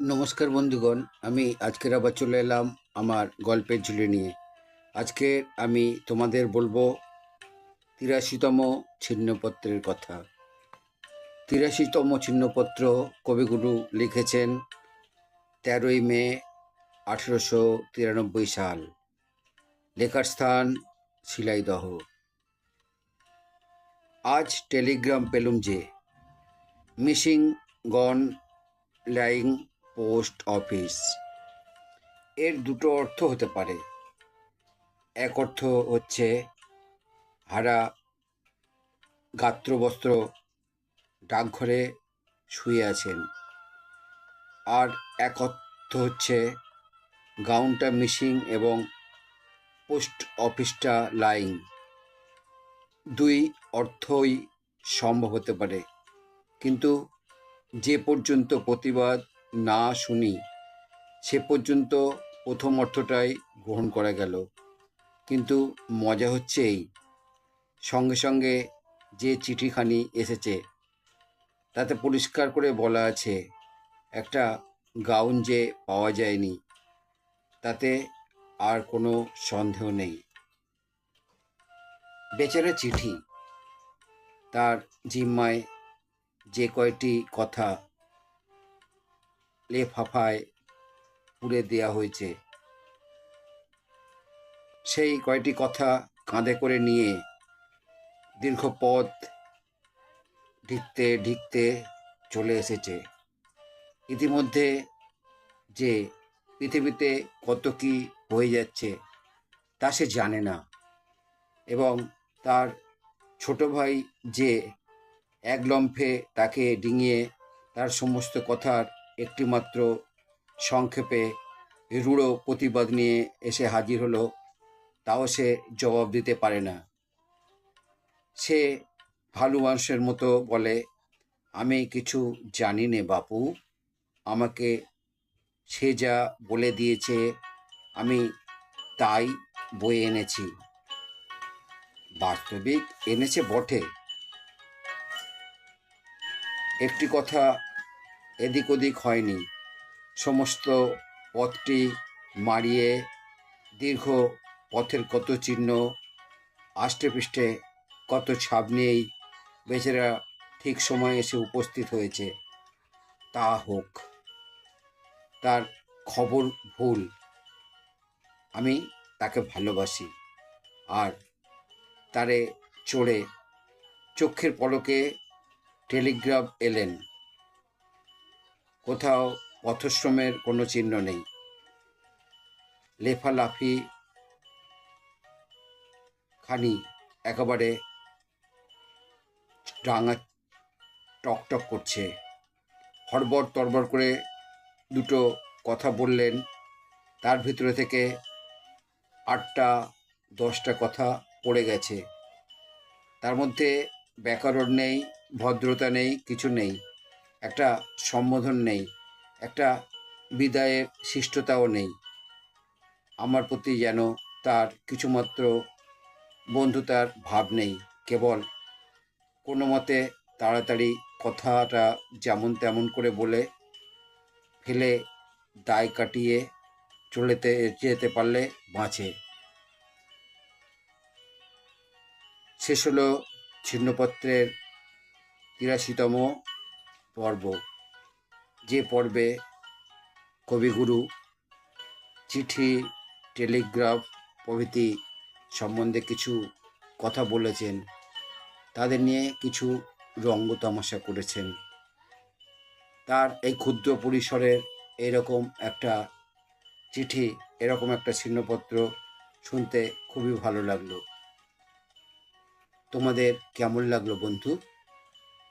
নমস্কার বন্ধুগণ, আমি আজকের আবার চলে এলাম আমার গল্পের ঝুলি নিয়ে। আজকে আমি তোমাদের বলব তিরাশিতম ছিন্নপত্রের কথা। তিরাশিতম ছিন্নপত্র কবিগুরু লিখেছেন তেরোই মে আঠেরোশো তিরানব্বই সাল। লেখার স্থান শিলাইদহ। আজ টেলিগ্রাম পেলুম যে। Missing gone lying post office. এর দুটো অর্থ হতে পারে। এক অর্থ হচ্ছে হারা গাত্রবস্ত্র, ডাকঘরে শুয়ে আছেন। আর এক অর্থ হচ্ছে গাউনটা মিসিং এবং পোস্ট অফিসটা লাইং। দুই অর্থই সম্ভব হতে পারে। কিন্তু যে পর্যন্ত প্রতিবাদ না শুনি, সে পর্যন্ত প্রথম অর্থটাই গ্রহণ করা গেল। কিন্তু মজা হচ্ছে এই। সঙ্গে সঙ্গে যে চিঠিখানি এসেছে, তাতে পরিষ্কার করে বলা আছে, একটা গাউন যে পাওয়া যায়নি, তাতে আর কোনো সন্দেহ নেই। বেচারা চিঠি, তার জিম্মায় যে কয়টি কথা লেফাফায় পুড়ে দেয়া হয়েছে। সেই কয়টি কথা কাঁধে করে নিয়ে দীর্ঘ পথ ঢিকতে ঢিকতে চলে এসেছে। ইতিমধ্যে যে পৃথিবীতে কত কি হয়ে যাচ্ছে তা সে জানে না এবং তার ছোট ভাই যে এক লম্ফে তাকে ডিঙিয়ে তার সমস্ত কথার একটিমাত্র সংক্ষেপে রূঢ় প্রতিবাদ নিয়ে এসে হাজির হলো, তাও সে জবাব দিতে পারে না। সে ভালো মানুষের মতো বলে, আমি কিছু জানি নে বাপু, আমাকে সে যা বলে দিয়েছে আমি তাই বয়ে এনেছি। বাস্তবিক এনেছে বটে। একটি কথা এদিক ওদিক হয়নি। সমস্ত পথটি মারিয়ে দীর্ঘ পথের কত চিহ্ন আষ্টে পৃষ্ঠে কত ছাপ নিয়েই বেচারা ঠিক সময়ে এসে উপস্থিত হয়েছে। তা হোক, তার খবর ভুল। আমি তাকে ভালোবাসি আর তারে চড়ে চক্ষের পলকে টেলিগ্রাফ এলেন। কোথাও পথশ্রমের কোনো চিহ্ন নেই। লেফালাফি খানি একেবারে ডাঙা টকটক করছে। হড়বড় তরবর করে দুটো কথা বললেন। তার ভিতরে থেকে আটটা, দশটা কথা পড়ে গেছে। তার মধ্যে ব্যাকরণ নেই, ভদ্রতা নেই, কিছু নেই। একটা সম্বোধন নেই, একটা বিদায়ের শিষ্টতাও নেই। আমার প্রতি যেন তার কিছুমাত্র বন্ধুতার ভাব নেই, কেবল কোনো মতে তাড়াতাড়ি কথাটা যেমন তেমন করে বলে ফেলে দায় কাটিয়ে চলেতে, যেতে পারলে বাঁচে। শেষ হলো ছিন্নপত্রের তিরাশিতম পর্ব, যে পর্বে কবিগুরু, চিঠি, টেলিগ্রাফ প্রভৃতি সম্বন্ধে কিছু কথা বলেছেন, তাদের নিয়ে কিছু রঙ্গ তামাশা করেছেন। তার এই ক্ষুদ্র পরিসরের এরকম একটা চিঠি, এরকম একটা ছিন্নপত্র শুনতে খুবই ভালো লাগল। তোমাদের কেমন লাগল বন্ধু?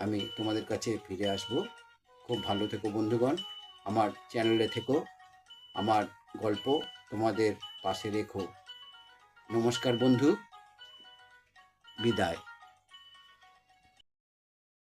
আমি তোমাদের কাছে ফিরে আসব। খুব ভালো থেকো বন্ধুগণ, আমার চ্যানেলে থেকো, আমার গল্প তোমাদের পাশে রেখো। নমস্কার বন্ধু, বিদায়।